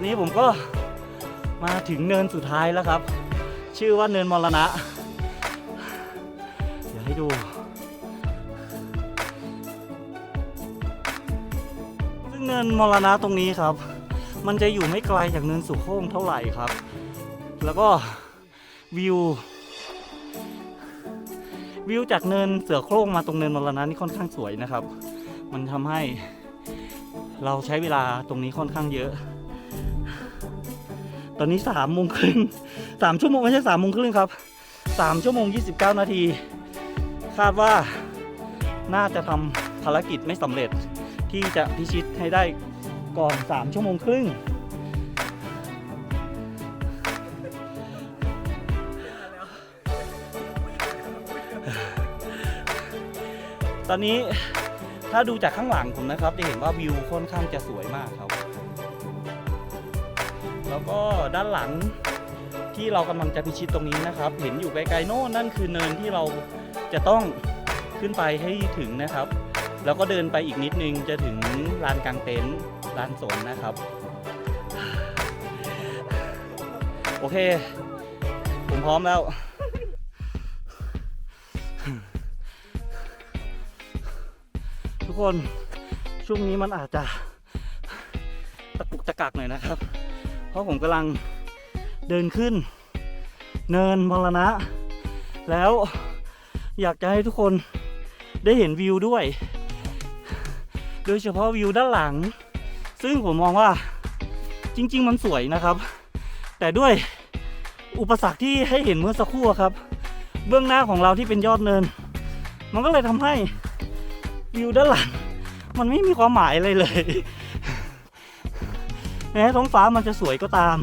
ตอนนี้ผมก็มาถึงเนินสุดท้ายแล้วครับ ชื่อว่าเนินมรณะ เดี๋ยวให้ดู ซึ่งเนินมรณะตรงนี้ครับ มันจะอยู่ไม่ไกลจากเนินสุโค้งเท่าไหร่ครับ แล้วก็วิว วิวจากเนินเสือโคร่งมาตรงเนินมรณะนี่ค่อนข้างสวยนะครับ มันทำให้เราใช้เวลาตรงนี้ค่อนข้างเยอะ ตอนนี้สามโมงครึ่งสามชั่วโมงไม่ใช่สามโมงครึ่งครับสามชั่วโมงยี่สิบเก้านาที คาดว่าน่าจะทำภารกิจไม่สำเร็จที่จะพิชิตให้ได้ก่อนสามชั่วโมงครึ่งตอนนี้ถ้าดูจากข้างหลังผมนะครับ จะเห็นว่าวิวค่อนข้างจะสวยมากครับ แล้วก็ด้านหลังที่เรากำลังจะพิชิตตรงนี้นะครับ เห็นอยู่ไกลๆโน่นนั่นคือเนินที่เราจะต้องขึ้นไปให้ถึงนะครับ แล้วก็เดินไปอีกนิดนึงจะถึงลานกลางเต็นท์ลานสนนะครับ โอเค ผมพร้อมแล้วทุกคนช่วงนี้มันอาจจะตะกุกตะกักหน่อยนะครับ เพราะผมกำลังเดินขึ้น เนินมรณะ แล้วอยากจะให้ทุกคนได้เห็นวิวด้วย โดยเฉพาะวิวด้านหลัง ซึ่งผมมองว่าจริง ๆ มันสวยนะครับ แต่ด้วยอุปสรรคที่ให้เห็นเมื่อสักครู่ครับ เบื้องหน้าของเราที่เป็นยอดเนิน มันก็เลยทำให้วิวด้านหลัง มันไม่มีความหมายอะไรเลย แม้ท้องฟ้ามันจะสวยก็ตาม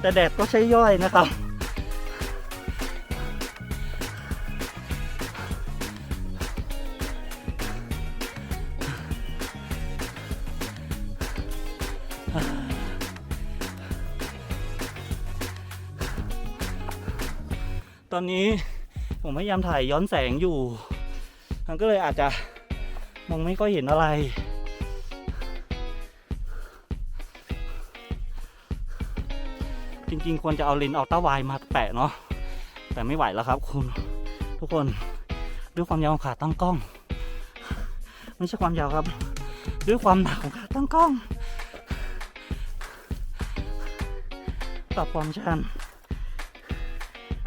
แต่แดดก็ใช้ย่อยนะครับ ตอนนี้ผมพยายามถ่ายย้อนแสงอยู่ มันก็เลยอาจจะมองไม่ค่อยเห็นอะไร ริง ๆ ควรจะเอาเลนส์อัลต้าไวมาแปะเนาะแต่ไม่ไหวแล้วครับ คุณทุกคนด้วยความยาวของขาตั้งกล้อง ไม่ใช่ความยาวครับ ด้วยความหนักของขาตั้งกล้องปรับความชัน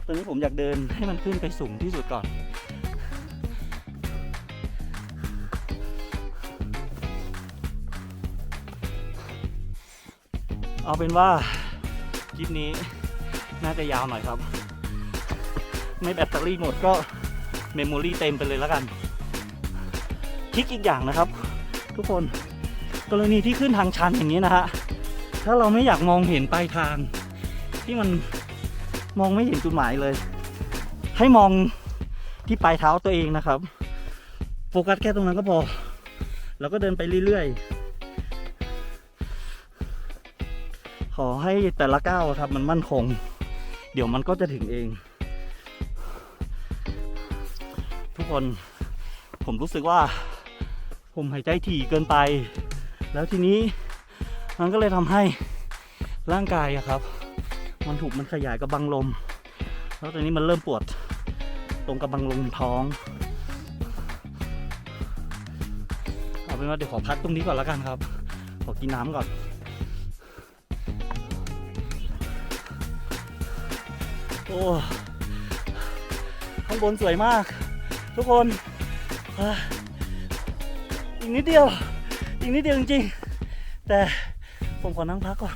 ตอนนี้ผมอยากเดินให้มันขึ้นไปสูงที่สุดก่อนเอาเป็นว่า คลิปนี้ น่าจะยาวหน่อยครับ ไม่แบตเตอรี่หมดก็เมมโมรี่เต็มไปเลยแล้วกันทิกอีกอย่างนะครับ ทุกคนกรณีที่ขึ้นทางชันอย่างนี้นะฮะถ้าเราไม่อยากมองเห็นปลายทาง ที่มันมองไม่เห็นจุดหมายเลย ให้มองที่ปลายเท้าตัวเองนะครับ โฟกัสแค่ตรงนั้นก็พอ แล้วก็เดินไปเรื่อยๆ ขอให้แต่ละก้าวครับมันมั่นคง เดี๋ยวมันก็จะถึงเอง ทุกคนผมรู้สึกว่า ผมหายใจถี่เกินไป แล้วทีนี้มันก็เลยทำให้ร่างกายครับ มันถูกมันขยายกระบังลม แล้วตอนนี้มันเริ่มปวดตรงกระบังลมท้องเอาเป็นว่าเดี๋ยวขอพักตรงนี้ก่อนแล้วกันครับ ขอกินน้ำก่อน โอ้ข้างบนสวยมาก ทุกคนอีกนิดเดียว อีกนิดเดียวจริงๆ แต่ผมขอนั่งพักก่อน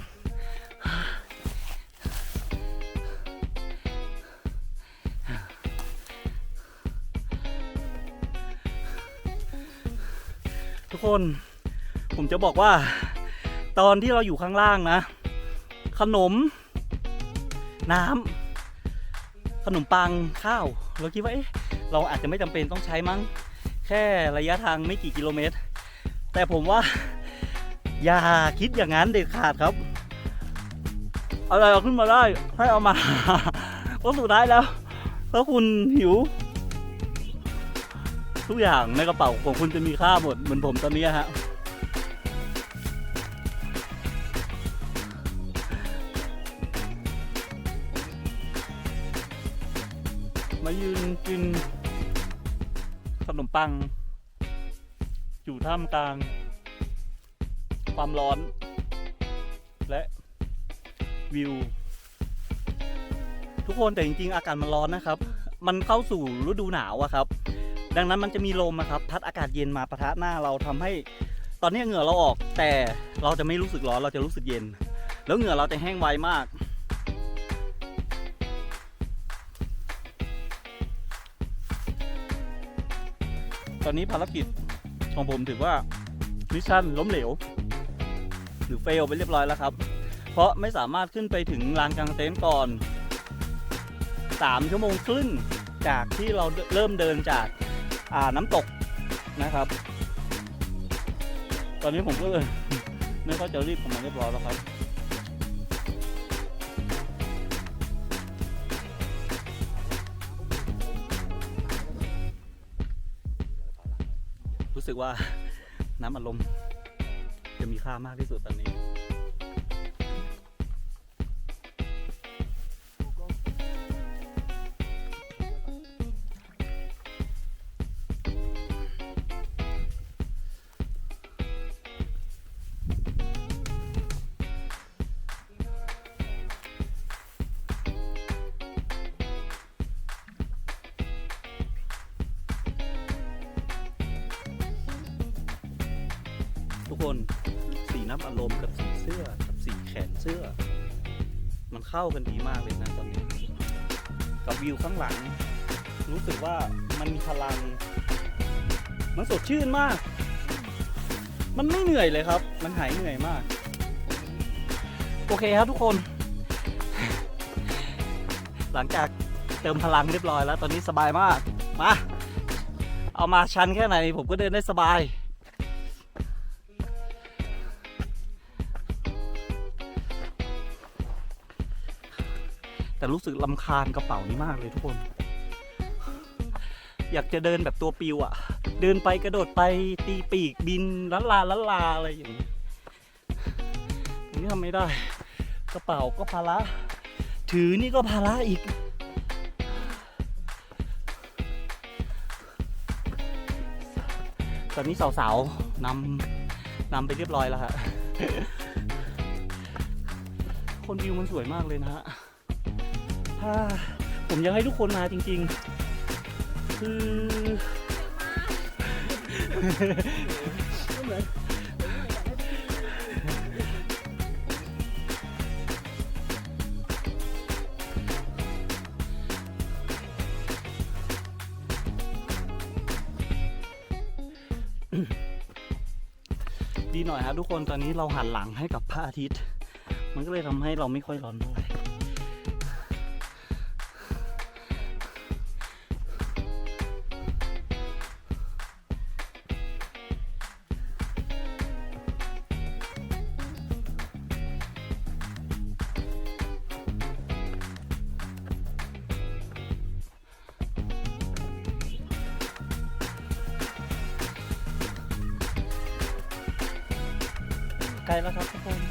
ทุกคนผมจะบอกว่า ตอนที่เราอยู่ข้างล่างนะ ขนม น้ำ ขนมปังข้าว เราคิดว่าเอ๊ะเราอาจจะไม่จำเป็นต้องใช้มั้ง แค่ระยะทางไม่กี่กิโลเมตร แต่ผมว่า อย่าคิดอย่างนั้นเด็ดขาดครับ อะไรเอาขึ้นมาได้ให้เอามาเพราะสุดท้ายแล้วถ้าคุณหิว ทุกอย่างในกระเป๋าของคุณจะมีค่าหมดเหมือนผมตอนนี้ฮะ มายืนกินขนมปัง อยู่ท่ามกลาง ความร้อน และวิว ทุกคนแต่จริงๆ อากาศมันร้อนนะครับ มันเข้าสู่ฤดูหนาวอะครับ ดังนั้นมันจะมีลมอะครับ พัดอากาศเย็นมาปะทะหน้าเราทำให้ตอนนี้เหงื่อเราออก แต่เราจะไม่รู้สึกร้อนเราจะรู้สึกเย็น แล้วเหงื่อเราจะแห้งไวมาก ตอนนี้ภารกิจของผมถือว่ามิชชั่นล้มเหลวหรือเฟลไปเรียบร้อยแล้วครับ เพราะไม่สามารถขึ้นไปถึงลานกลางเต็นท์ก่อน 3 ชั่วโมงครึ่งจากที่เราเริ่มเดินจากอ่าน้ำตกนะครับ ตอนนี้ผมก็เลยไม่ค่อยจะรีบผมมาเรียบร้อยแล้วครับ รู้สึกว่าน้ำอารมณ์จะมีค่ามากที่สุดตอนนี้ คนสีน้ำอารมณ์กับสีเสื้อกับสีแขนเสื้อ มันเข้ากันดีมากเลยนะตอนนี้ กับวิวข้างหลัง รู้สึกว่ามันมีพลัง มันสดชื่นมาก มันไม่เหนื่อยเลยครับ มันหายเหนื่อยมาก โอเคครับทุกคน หลังจากเติมพลังเรียบร้อยแล้ว ตอนนี้สบายมาก มา เอามาชันแค่ไหนผมก็เดินได้สบาย แต่รู้สึกลำคาญกระเป๋านี้มากเลยทุกคน อยากจะเดินแบบตัวปิวอะเดินไปกระโดดไปตีปีกบินลันลาลันลาอะไรอย่างนี้อันนี่ทำไม่ได้ กระเป๋าก็ภาระถือนี่ก็ภาระอีก ตอนนี้สาวๆนำนำไปเรียบร้อยแล้วฮะ คนวิวมันสวยมากเลยนะฮะ ผมอยากให้ทุกคนมาจริง ๆ คือดีหน่อยครับทุกคนตอนนี้เราหันหลังให้กับพระอาทิตย์ มันก็เลยทำให้เราไม่ค่อยร้อนเท่าไหร่ กล้แล้วครับทุกคน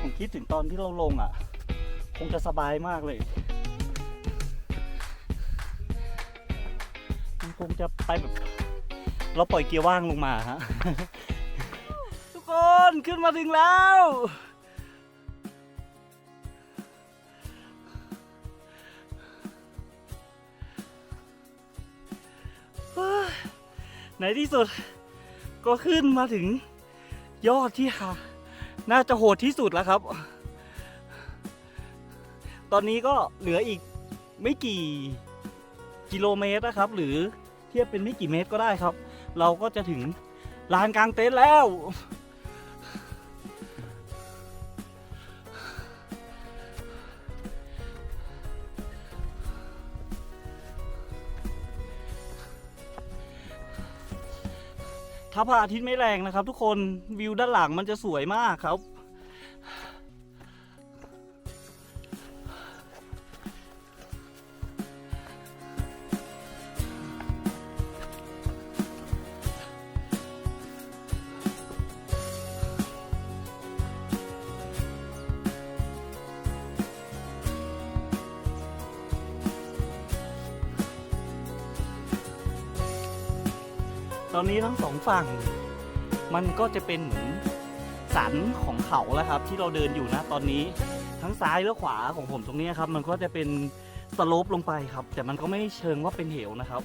ผมคิดถึงตอนที่เราลงอะ คงจะสบายมากเลย มันคงจะไปแบบ เราปล่อยเกียร์ว่างลงมาฮะ ทุกคนขึ้นมาถึงแล้วในที่สุดก็ขึ้นมาถึงยอดที่หา น่าจะโหดที่สุดแล้วครับ ตอนนี้ก็เหลืออีกไม่กี่กิโลเมตรนะครับ หรือเทียบเป็นไม่กี่เมตรก็ได้ครับ เราก็จะถึงลานกลางเต็นท์แล้ว ถ้าพระอาทิตย์ไม่แรงนะครับ ทุกคนวิวด้านหลังมันจะสวยมากครับ อนนี้ทั้งสองฝั่ง มันก็จะเป็นเหมือนสันของเขาแล้วครับ ที่เราเดินอยู่นะตอนนี้ทั้งซ้ายและขวาของผมตรงนี้ครับ มันก็จะเป็นสโลปลงไปครับ แต่มันก็ไม่เชิงว่าเป็นเหวนะครับ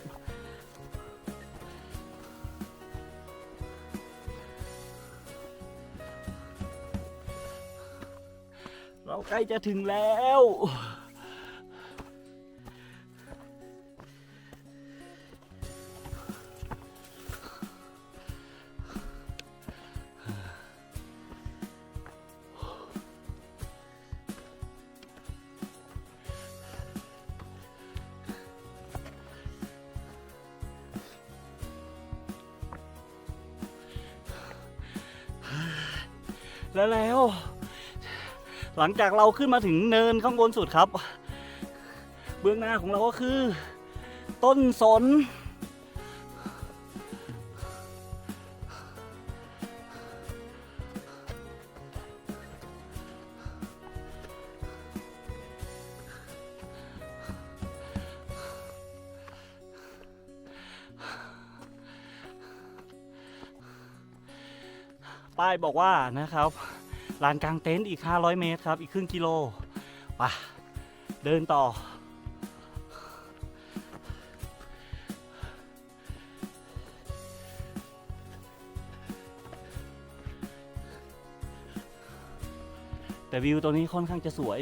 เราใกล้จะถึงแล้ว แล้วแล้ว หลังจากเราขึ้นมาถึงเนินข้างบนสุดครับ เบื้องหน้าของเราก็คือ ต้นสนายบอกว่านะครับลานกลางเต็นท์อีก 500 เมตรครับ อีกครึ่งกิโลไปเดินต่อ แต่วิวตัวนี้ค่อนข้างจะสวย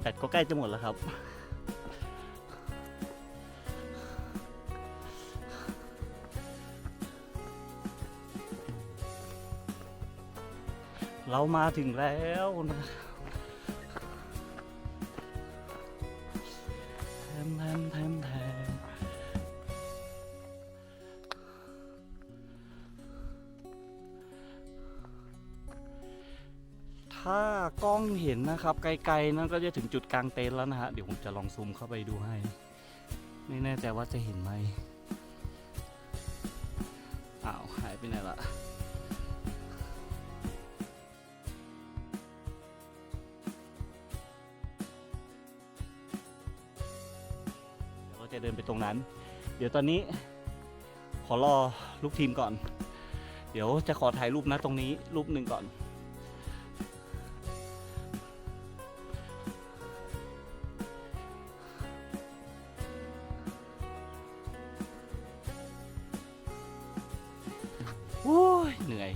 แบตก็ใกล้จะหมดแล้วครับ เรามาถึงแล้วนะแทมแทมแทมแทมถ้ากล้องเห็นนะครับ ไกลๆนั่นก็จะถึงจุดกลางเต็นท์แล้วนะฮะ เดี๋ยวผมจะลองซูมเข้าไปดูให้ ไม่แน่ใจว่าจะเห็นไหมอ้าว หายไปไหนละเดี๋ยวเราจะ เดินไปตรงนั้น เดี๋ยวตอนนี้ขอรอลูกทีมก่อน เดี๋ยวจะขอถ่ายรูปนะตรงนี้รูปหนึ่งก่อนโอ้ยเหนื่อย